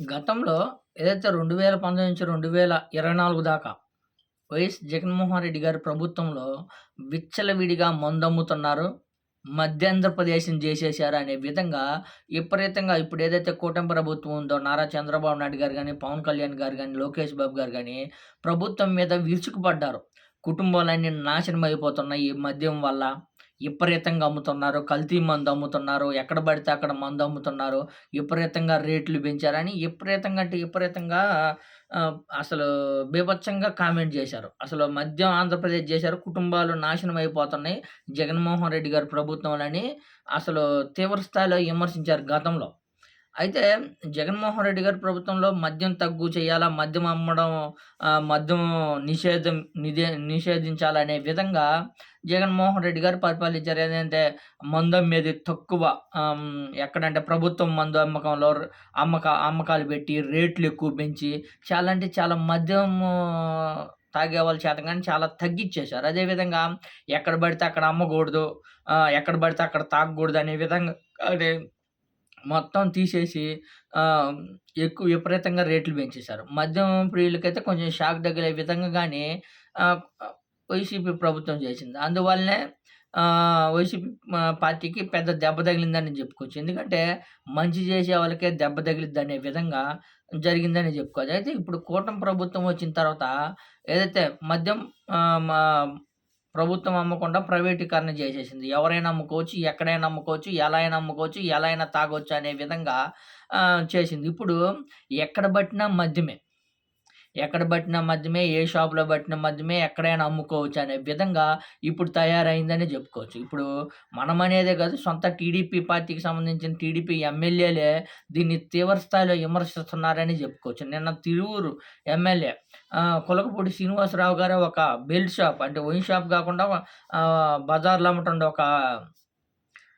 గతంలో ఏదైతే 2019 నుంచి 2024 దాకా వైఎస్ జగన్మోహన్ రెడ్డి గారి ప్రభుత్వంలో విచ్చలవిడిగా మందమ్ముతున్నారు. మధ్యాంధ్రప్రదేశ్‌ని చేసేశారు అనే విధంగా విపరీతంగా ఇప్పుడు ఏదైతే కూటమి ప్రభుత్వం ఉందో నారా చంద్రబాబు నాయుడు గారు కానీ పవన్ కళ్యాణ్ గారు కానీ లోకేష్ బాబు గారు కానీ ప్రభుత్వం మీద విరుచుకుపడ్డారు. కుటుంబాలన్నీ నాశనం అయిపోతున్నాయి ఈ మద్యం వల్ల. విపరీతంగా అమ్ముతున్నారు. కల్తీ మందు అమ్ముతున్నారు. ఎక్కడ పడితే అక్కడ మందు అమ్ముతున్నారు. విపరీతంగా రేట్లు పెంచారని విపరీతంగా అంటే విపరీతంగా అసలు బీభత్సంగా కామెంట్ చేశారు అసలు మద్యం ఆంధ్రప్రదేశ్ చేశారు కుటుంబాలు నాశనం అయిపోతున్నాయి. జగన్మోహన్ రెడ్డి గారి ప్రభుత్వంలోని అసలు తీవ్ర స్థాయిలో విమర్శించారు గతంలో. అయితే జగన్మోహన్ రెడ్డి గారి ప్రభుత్వంలో మద్యం తగ్గు చేయాలా, మద్యం అమ్మడం మద్యం నిషేధం నిదే నిషేధించాలనే విధంగా జగన్మోహన్ రెడ్డి గారు పరిపాలించారు. ఏంటంటే మందు అమ్మేది తక్కువ ఎక్కడంటే ప్రభుత్వం మందు అమ్మకంలో అమ్మక అమ్మకాలు పెట్టి రేట్లు ఎక్కువ పెంచి చాలా అంటే చాలా మద్యము తాగేవాళ్ళ కానీ చాలా తగ్గిచ్చేశారు. అదే విధంగా ఎక్కడ పడితే అక్కడ అమ్మకూడదు. ఎక్కడ పడితే అక్కడ తాగకూడదు అనే విధంగా అంటే మొత్తం తీసేసి ఎక్కువ విపరీతంగా రేట్లు పెంచేశారు. మద్యం ప్రియులకైతే కొంచెం షాక్ తగిలే విధంగా కానీ వైసీపీ ప్రభుత్వం చేసింది. అందువల్లనే వైసీపీ పార్టీకి పెద్ద దెబ్బ తగిలిందని చెప్పుకోవచ్చు. ఎందుకంటే మంచి చేసే వాళ్ళకే దెబ్బ తగిలిద్దనే విధంగా జరిగిందని చెప్పుకోవచ్చు. అయితే ఇప్పుడు కూటమి ప్రభుత్వం వచ్చిన తర్వాత ఏదైతే మద్యం మా ప్రభుత్వం అమ్మకుండా ప్రైవేటీకరణ చేసేసింది. ఎవరైనా అమ్ముకోవచ్చు, ఎక్కడైనా అమ్ముకోవచ్చు, ఎలా అయినా అమ్ముకోవచ్చు, ఎలా అయినా తాగొచ్చు అనే విధంగా చేసింది. ఇప్పుడు ఎక్కడ పట్టినా మద్యమే. ఎక్కడ పట్టినా మద్యమే, ఏ షాప్‌లో పట్టిన మద్యమే, ఎక్కడైనా అమ్ముకోవచ్చు అనే విధంగా ఇప్పుడు తయారైందని చెప్పుకోవచ్చు. ఇప్పుడు మనమనేదే కాదు సొంత టీడీపీ పార్టీకి సంబంధించిన టీడీపీ ఎమ్మెల్యేలే దీన్ని తీవ్ర స్థాయిలో విమర్శిస్తున్నారని చెప్పుకోవచ్చు. నిన్న తిరువూరు ఎమ్మెల్యే కులకపూడి శ్రీనివాసరావు గారు ఒక బెల్ట్ షాప్ అంటే వైన్ షాప్ కాకుండా బజార్‌లో అమ్మటండి ఒక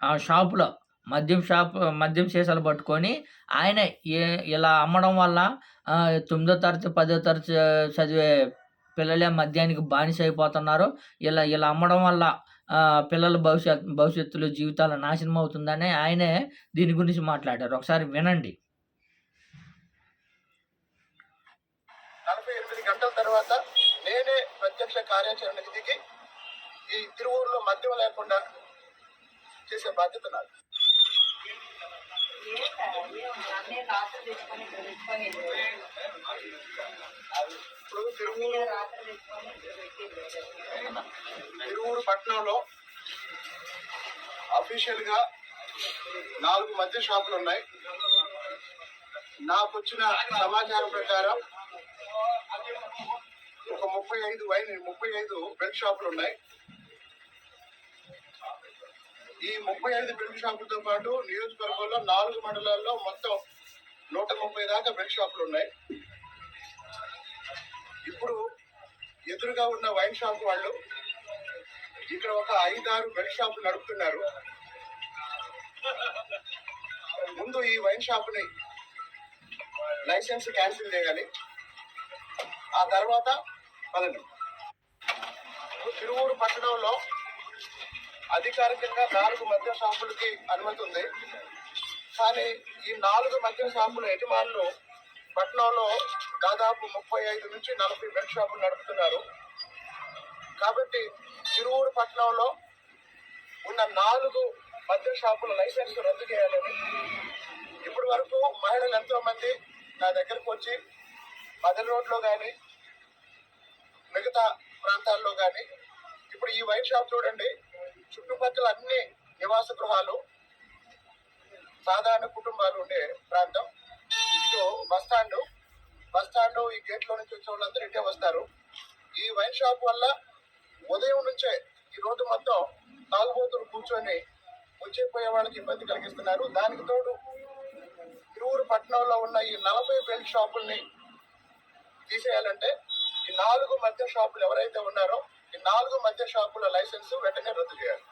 ఆ షాప్‌లో మద్యం షాప్ మద్యం సీసాలు పట్టుకొని ఆయన ఇలా అమ్మడం వల్ల తొమ్మిదో తరగతి, పదో తరగతి చదివే పిల్లలే మద్యానికి బానిస అయిపోతున్నారు. ఇలా ఇలా అమ్మడం వల్ల పిల్లల భవిష్యత్ భవిష్యత్తులో జీవితాలు నాశనం అవుతుందని ఆయనే దీని గురించి మాట్లాడారు. ఒకసారి వినండి. 48 గంటల తర్వాత నేనే ప్రత్యక్ష కార్యాచరణకు దిగి ఈ తిరువూరులో మద్యం లేకుండా చేసే బాధ్యత నాది అన్నీ రాత్రి తెచ్చుకొని ఇక్కడ తెచ్చుకొని ఇప్పుడు తిరువూరు పట్టణంలో అఫీషియల్గా నాలుగు మద్య షాపులు ఉన్నాయి. నాకు వచ్చిన సమాచారం ప్రకారం ఒక ముప్పై ఐదు వైన్ ముప్పై ఐదు బెల్ట్ షాపులు ఉన్నాయి. ఈ ముప్పై ఐదు బెల్ట్ షాపులతో పాటు నియోజకవర్గంలో నాలుగు మండలాల్లో మొత్తం నూట ముప్పై దాకా బెల్ట్ షాపులు ఉన్నాయి. ఇప్పుడు ఎదురుగా ఉన్న వైన్ షాప్ వాళ్ళు ఇక్కడ ఒక ఐదారు బెల్ట్ షాపులు నడుపుతున్నారు. ముందు ఈ వైన్ షాప్ని లైసెన్స్ క్యాన్సిల్ చేయాలి. ఆ తర్వాత పదండి. తిరువూరు పట్టణంలో అధికారికంగా నాలుగు మద్య షాపులకి అనుమతి ఉంది. కానీ ఈ నాలుగు మద్య షాపుల యజమానులు పట్నంలో దాదాపు ముప్పై ఐదు నుంచి నలభై బెడ్ షాపులు నడుపుతున్నారు. కాబట్టి తిరువూరు పట్నంలో ఉన్న నాలుగు మద్య షాపుల లైసెన్స్ రద్దు చేయాలని ఇప్పటి వరకు మహిళలు ఎంతో మంది నా దగ్గరకు వచ్చి మదర్ రోడ్లో కానీ మిగతా ప్రాంతాల్లో కానీ ఇప్పుడు ఈ వైన్ షాప్ చూడండి. చుట్టుపక్కల అన్ని నివాస గృహాలు సాధారణ కుటుంబాలు ఉండే ప్రాంతం. ఇటు బస్ స్టాండ్ బస్ స్టాండ్ ఈ గేట్లో నుంచి వచ్చే వాళ్ళందరూ ఇటే వస్తారు. ఈ వైన్ షాప్ వల్ల ఉదయం నుంచే ఈ రోడ్డు మొత్తం తాగుబోతులు కూర్చొని వచ్చేపోయే వాళ్ళకి ఇబ్బంది కలిగిస్తున్నారు. దానికి తోడు తిరువురు పట్టణంలో ఉన్న ఈ నలభై బెల్ట్ షాపుల్ని తీసేయాలంటే ఈ నాలుగు మద్య షాపులు ఎవరైతే ఉన్నారో ఈ నాలుగు మద్య షాపుల లైసెన్స్ వెంటనే రద్దు చేయాలి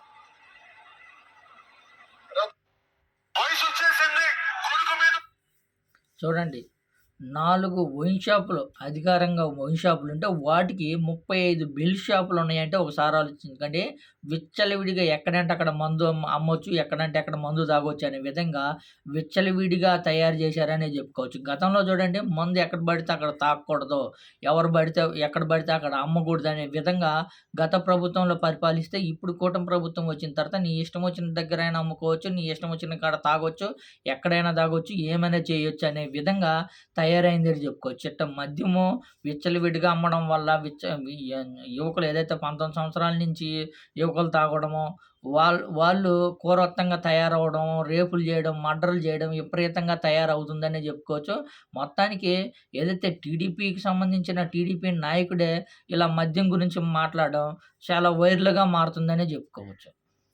రద్దు వయసు వచ్చేసింది కొడుకు మీద చూడండి. నాలుగు వైన్ షాపులు అధికారంగా వైన్ షాపులు ఉంటే వాటికి ముప్పై ఐదు బిల్ షాపులు ఉన్నాయంటే ఒకసారి ఆలోచించండి. విచ్చలవిడిగా ఎక్కడంటే అక్కడ మందు అమ్మొచ్చు. ఎక్కడంటే అక్కడ మందు తాగొచ్చు అనే విధంగా విచ్చలవిడిగా తయారు చేశారనే చెప్పుకోవచ్చు. గతంలో చూడండి మందు ఎక్కడ పడితే అక్కడ తాగకూడదు. ఎవరు పడితే ఎక్కడ పడితే అక్కడ అమ్మకూడదు అనే విధంగా గత ప్రభుత్వంలో పరిపాలిస్తే ఇప్పుడు కూటమి ప్రభుత్వం వచ్చిన తర్వాత నీ ఇష్టం వచ్చిన దగ్గరైనా అమ్ముకోవచ్చు. నీ ఇష్టం వచ్చిన కాడ తాగొచ్చు. ఎక్కడైనా తాగొచ్చు. ఏమైనా చేయొచ్చు అనే విధంగా తయారైందని చెప్పుకోవచ్చు. చిట్ట మద్యము విచ్చలవిడిగా అమ్మడం వల్ల విచ్చ యువకులు ఏదైతే 19 సంవత్సరాల నుంచి యువకులు తాగడము, వాళ్ వాళ్ళు క్రూరత్వంగా తయారవ్వడం, రేపులు చేయడం, మర్డర్‌లు చేయడం విపరీతంగా తయారవుతుందనే చెప్పుకోవచ్చు. మొత్తానికి ఏదైతే టీడీపీకి సంబంధించిన టీడీపీ నాయకుడే ఇలా మద్యం గురించి మాట్లాడడం చాలా వైర్లుగా మారుతుందనే చెప్పుకోవచ్చు.